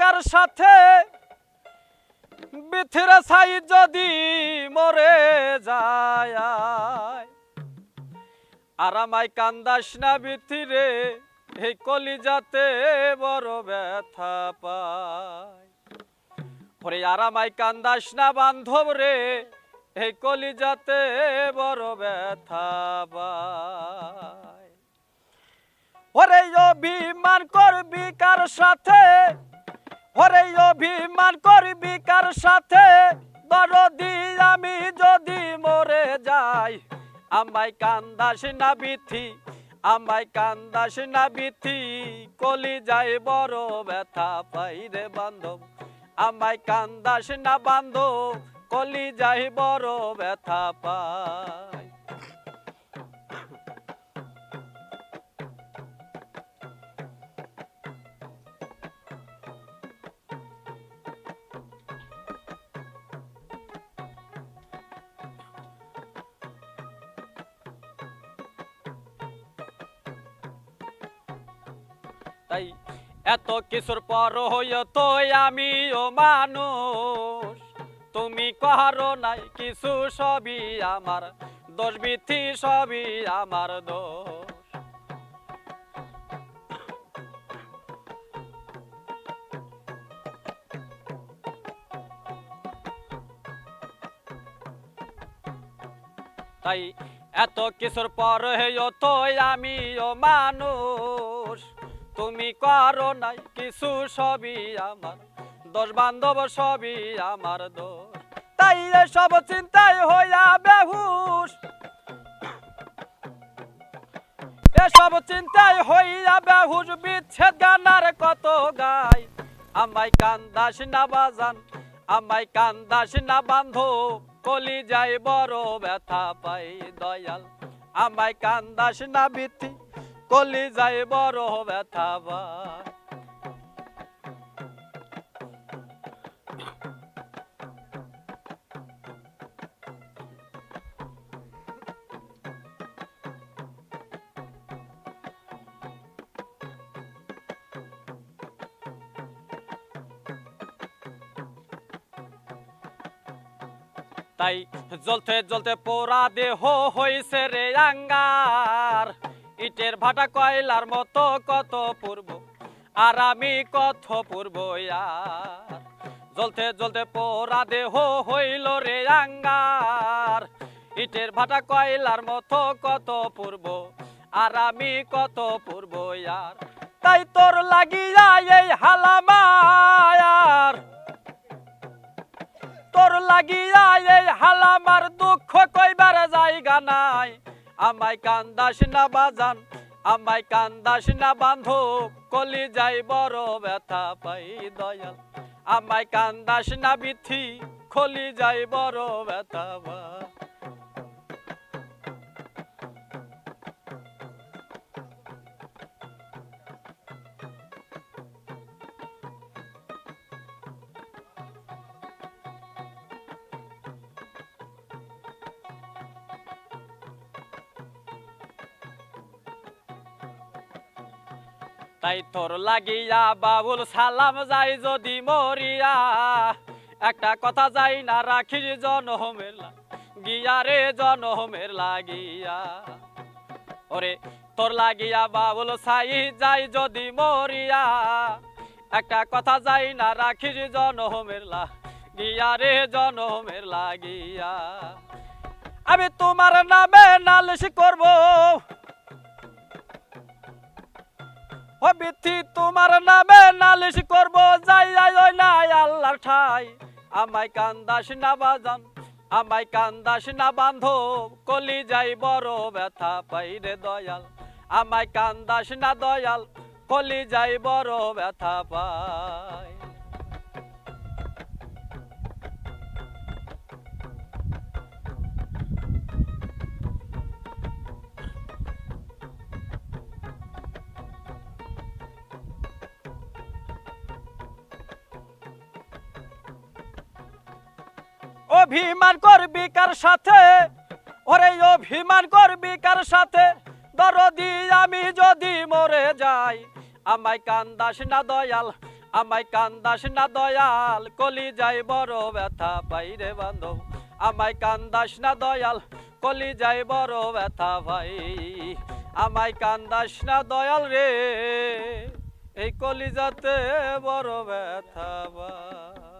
কার সাথে, বিথিরা ছাই যদি মরে যায়। আর আমায় কান্দাস না বিথিরে, এই কলিজাতে বড় ব্যথা পায়। ওরে, আর কান্দাস না বান্ধব রে, এই কলিজাতে বড় ব্যথা পায়। ওরে, অভিমান করবি কার সাথে? ওরে অভিমান করবি কার সাথে? দরদি আমি যদি মরে যাই, আমায় কান্দাস না বিথি, আমায় কান্দাস না বিথি। কলি যায় বড় ব্যথা, পাই রে বান্ধব, আমায় কান্দাস না বান্ধব, কলি যাই বড় ব্যথা, পাই তাই এত কিছুর পর হইয় তো আমিও মানুষ। তুমি কাহারো নাই, কিছু সবই আমার দোষ বিথি সবই আমার দোষ। তাই এত কিছুর পর হইও তো আমিও মানুষ। তুমি করো নাই কিছু সবই আমার। দোষ বান্ধব সবই আমার দোষ। তাই সব চিন্তায় হইয়া বেহুশ। এসব চিন্তায় হইয়া বেহুশ, বিচ্ছেদ গানার কত গাই। আমায় কান্দাস না বাজান, আমায় কান্দাস না বান্ধব কলি যাই বড় ব্যথা পাই দয়াল। আমায় কান্দাস না বিথি কলি যাই বড় ব্যথা পাই তাই জ্বলতে জ্বলতে পোড়া দেহ হইছে রে আঙ্গার। ইটের ভাটা কয়লার মতো কত পূর্ব? আর আমি কত পূর্ব জ্বলতে জ্বলতে পোড়া দেহ হইল রে আঙ্গার। ইটের ভাটা কয়লার মতো কত পূর্ব? আর আমি কত পূর্ব আর তাই তোর লাগিয়া এই হালামায়ার তোর লাগিয়া এই হালামার দুঃখ কইবার জায়গা নাই। আমায় কান্দাস না বাজান, আমায় কান্দাস না বান্ধো কলি যাই বড় ব্যথা পাই দয়াল। আমায় কান্দাস না বিথি খলি যাই বড় ব্যথা তাই তোর লাগিয়া বাবুল সালাম যাই যদি মরিয়া। একটা কথা যাই না রাখিস জনমের লা- গিয়া রে জনমের লাগিয়া ওরে, তোর লাগিয়া বাবুল সাই যাই যদি মরিয়া। একটা কথা যাই না রাখিস জনমের লা গিয়া রে জনমের লাগিয়া আমি তোমার নামে নালিশ করব ও বিথি, তোমার নামে নালিশ করব, যাই ওই না আল্লাহর ঠাই। আমায় কান্দাস না বাজান, আমায় কান্দাস না বান্ধব, কলি যাই বড় ব্যথা পাই রে দয়াল। আমায় কান্দাস না দয়াল, কলি যাই বড় ব্যথা পাই অভিমান করবি কার সাথে? ওরে অভিমান করবি কার সাথে? দরদি আমি যদি মরে যাই, আমায় কান্দাস না দয়াল, আমায় কান্দাস না দয়াল কলি যাই বড় ব্যথা পাই রে বান্ধব, আমায় কান্দাস না দয়াল কলি যাই বড় ব্যথা, ভাই, আমায় কান্দাস না দয়াল রে, এই কলিজাতে বড় ব্যথা, ভাই।